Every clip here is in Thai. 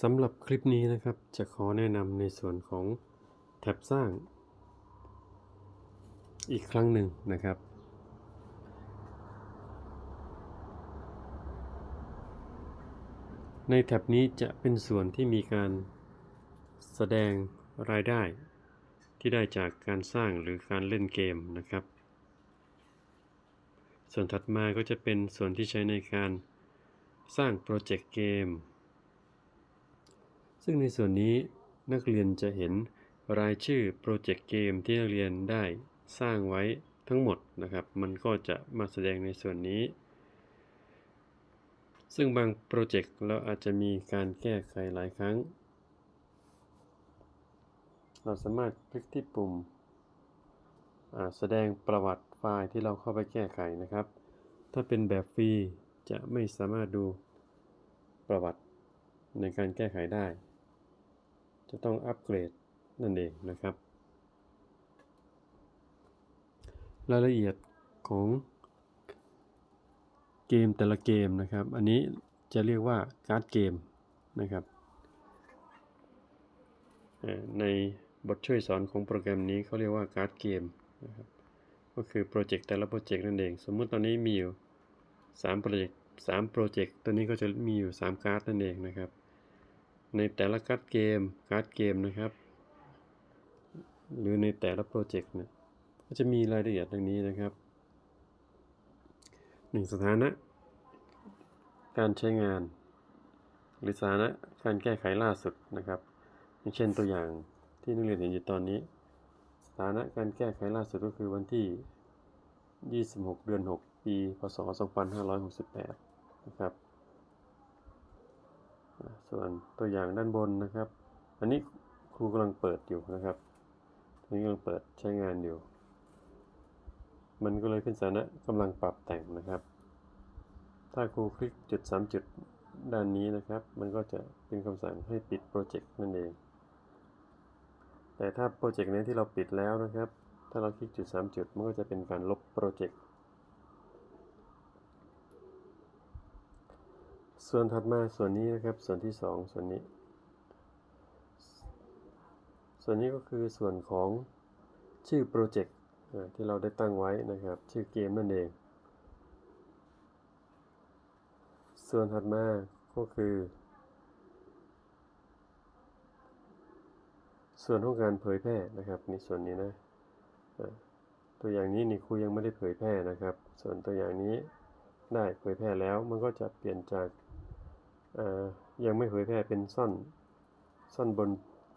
สำหรับคลิปนี้นะครับ จะขอแนะนำในส่วนของแท็บสร้าง อีกครั้งหนึ่งนะครับ ในแท็บนี้จะเป็นส่วนที่มีการแสดงรายได้ที่ได้จากการสร้างหรือการเล่นเกมนะครับ ส่วนถัดมาก็จะเป็นส่วนที่ใช้ในการสร้างโปรเจกต์เกม ซึ่งในส่วนนี้นักเรียนจะเห็นรายชื่อโปรเจกต์เกมที่นักเรียนได้สร้างไว้ทั้งหมดนะครับ มันก็จะมาแสดงในส่วนนี้ ซึ่งบางโปรเจกต์เราอาจจะมีการแก้ไขหลายครั้ง เราสามารถคลิกที่ปุ่มแสดงประวัติไฟล์ที่เราเข้าไปแก้ไขนะครับ ถ้าเป็นแบบฟรีจะไม่สามารถดูประวัติในการแก้ไขได้ จะต้องอัปเกรดนั่นเองนะครับ รายละเอียดของเกมแต่ละเกมนะครับ อันนี้จะเรียกว่าการ์ดเกมนะครับในบทช่วยสอนของโปรแกรมนี้เขาเรียกว่าการ์ดเกมนะครับก็คือโปรเจกต์แต่ละโปรเจกต์นั่นเอง สมมุติตอนนี้มีอยู่3โปรเจกต์3โปรเจกต์ตัวนี้ก็จะมีอยู่ 3 การ์ดนั่นเองนะครับ ในแต่ละการ์ดเกมการ์ดเกมนะครับ หรือในแต่ละโปรเจกต์เนี่ยก็จะมีรายละเอียดดังนี้นะครับหนึ่งสถานะ การใช้งาน หรือสถานะการแก้ไขล่าสุดนะครับอย่างเช่นตัวอย่างที่นักเรียนเห็นอยู่ตอนนี้ สถานะการแก้ไขล่าสุดก็คือวันที่ 26 เดือน 6 ปี พศ 2568 นะครับ ส่วนตัวอย่างด้านบนนะครับ อันนี้ครูกำลังเปิดอยู่นะครับอันนี้กำลังเปิดใช้งานอยู่ มันก็เลยขึ้นสถานะกำลังปรับแต่งนะครับ ถ้าครูคลิกจุด3จุดด้านนี้นะครับ มันก็จะเป็นคำสั่งให้ปิดโปรเจกต์นั่นเอง แต่ถ้าโปรเจกต์นี้ที่เราปิดแล้วนะครับ ถ้าเราคลิกจุด3จุด มันก็จะเป็นการลบโปรเจกต์ ส่วนถัดมาส่วนนี้นะครับ ส่วนที่2ส่วนนี้ ส่วนนี้ก็คือส่วนของชื่อโปรเจกต์ที่เราได้ตั้งไว้นะครับ ชื่อเกมนั่นเอง ส่วนถัดมาก็คือ ส่วนของการเผยแพร่นะครับในส่วนนี้นะตัวอย่างนี้นี่ครูยังไม่ได้เผยแพร่นะครับ ส่วนตัวอย่างนี้ได้เผยแพร่แล้วมันก็จะเปลี่ยนจาก ยังไม่เผยแพร่เป็นซ่อนซ่อนบน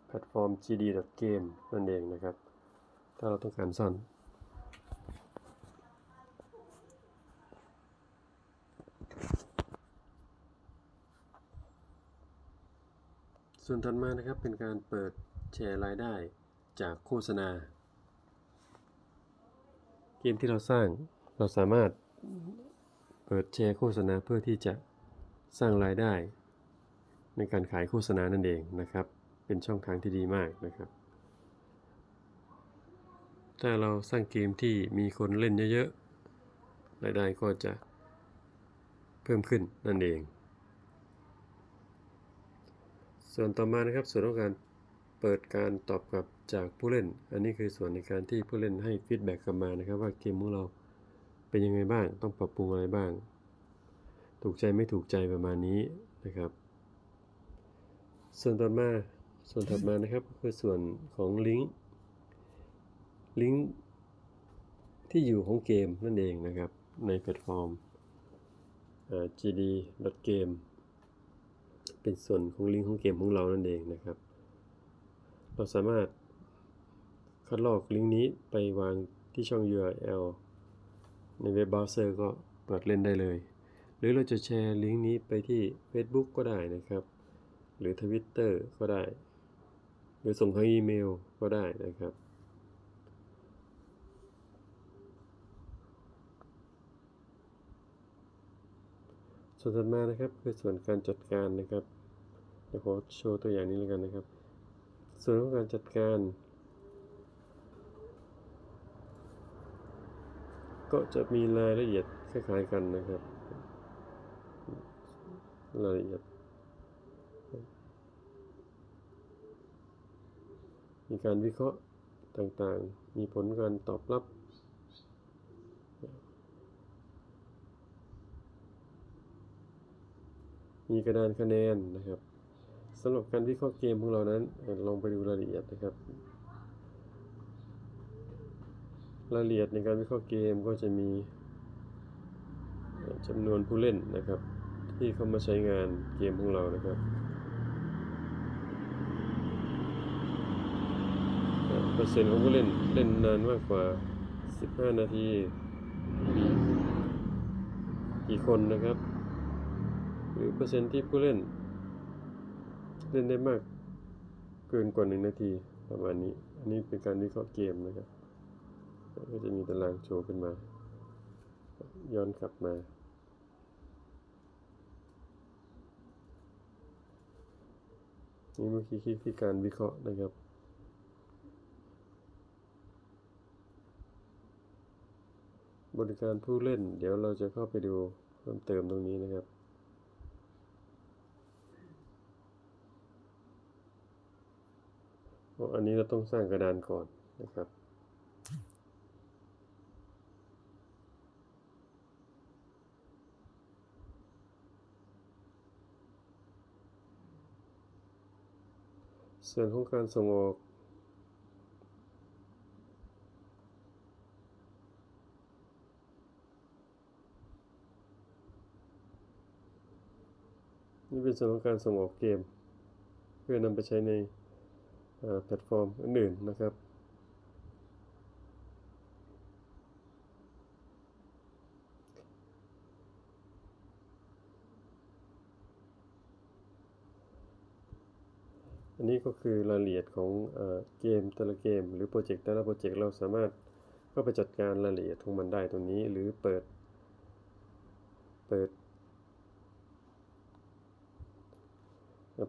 แพลตฟอร์ม gd.game นั่นเองนะครับ ถ้าเราต้องการซ่อนส่วนถัดมานะครับเป็นการเปิดแชร์รายได้จากโฆษณา เกมที่เราสร้างเราสามารถเปิดแชร์โฆษณาเพื่อที่จะ สร้างรายได้ ในการขายโฆษณานั่นเองนะครับ เป็นช่องทางที่ดีมากนะครับ ถ้าเราสร้างเกมที่มีคนเล่นเยอะๆรายได้ก็จะเพิ่มขึ้นนั่นเอง ส่วนต่อมานะครับส่วนของการเปิดการตอบกลับจากผู้เล่น อันนี้คือส่วนในการที่ผู้เล่นให้ฟีดแบ็กกลับมานะครับ ว่าเกมของเราเป็นยังไงบ้าง ต้องปรับปรุงอะไรบ้าง ถูกใจไม่ถูกใจประมาณนี้นะครับ ส่วนต่อมาส่วนถัดมานะครับก็คือส่วนของลิงก์ลิงก์ที่อยู่ของเกมนั่นเองนะครับ ในแพลตฟอร์ม gd.game เป็นส่วนของลิงก์ของเกมของเรานั่นเองนะครับ เราสามารถคัดลอกลิงก์นี้ไปวางที่ช่อง URL ในเว็บเบราว์เซอร์ก็เปิดเล่นได้เลย รือเราจะแชร์ลิงก์นี้ไปที่ Facebook ก็ได้นะครับ หรือ Twitter ก็ได้ หรือส่งทางอีเมลก็ได้นะครับ ส่วนถัดมานะครับคือส่วนการจัดการนะครับเดี๋ยวขอโชว์ตัวอย่างนี้แล้วกันนะครับ ส่วนของการจัดการก็จะมีรายละเอียดคล้ายๆกันนะครับ รายละเอียดมีการวิเคราะห์ต่างๆ มีผลการตอบรับ มีกระดานคะแนนนะครับสำหรับการวิเคราะห์เกมของเรานั้น ลองไปดูรายละเอียดนะครับ รายละเอียดในการวิเคราะห์เกมก็จะมีจำนวนผู้เล่นนะครับ ที่เข้ามาใช้งานเกมของเรานะครับเปอร์เซ็นต์ของผู้เล่นเล่นนานมากกว่า 15 นาทีมีกี่คนนะครับ หรือเปอร์เซ็นต์ที่ผู้เล่น เล่นได้มากเกินกว่า 1 นาทีประมาณนี้ อันนี้เป็นการวิเคราะห์เกมนะครับ ก็จะมีตารางโชว์ขึ้นมา ย้อนกลับมา นี่เมื่อกี้คือการวิเคราะห์นะครับ บริการผู้เล่น เดี๋ยวเราจะเข้าไปดูเพิ่มเติมตรงนี้นะครับอันนี้เราต้องสร้างกระดานก่อนนะครับ ส่วนของการส่งออก นี่เป็นส่วนของการส่งออกเกม เพื่อนำไปใช้ในแพลตฟอร์มอื่นๆนะครับ อันนี้ก็คือรายละเอียดของเอเกมแต่ละเกม หรือโปรเจกต์แต่ละโปรเจกต์เราสามารถเข้าไปจัดการรายละเอียดของมันได้ตรงนี้หรือเปิด เปิด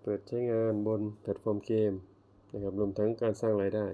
เปิดใช้งานบนแพลตฟอร์มเกมนะครับรวมทั้งการสร้างรายได้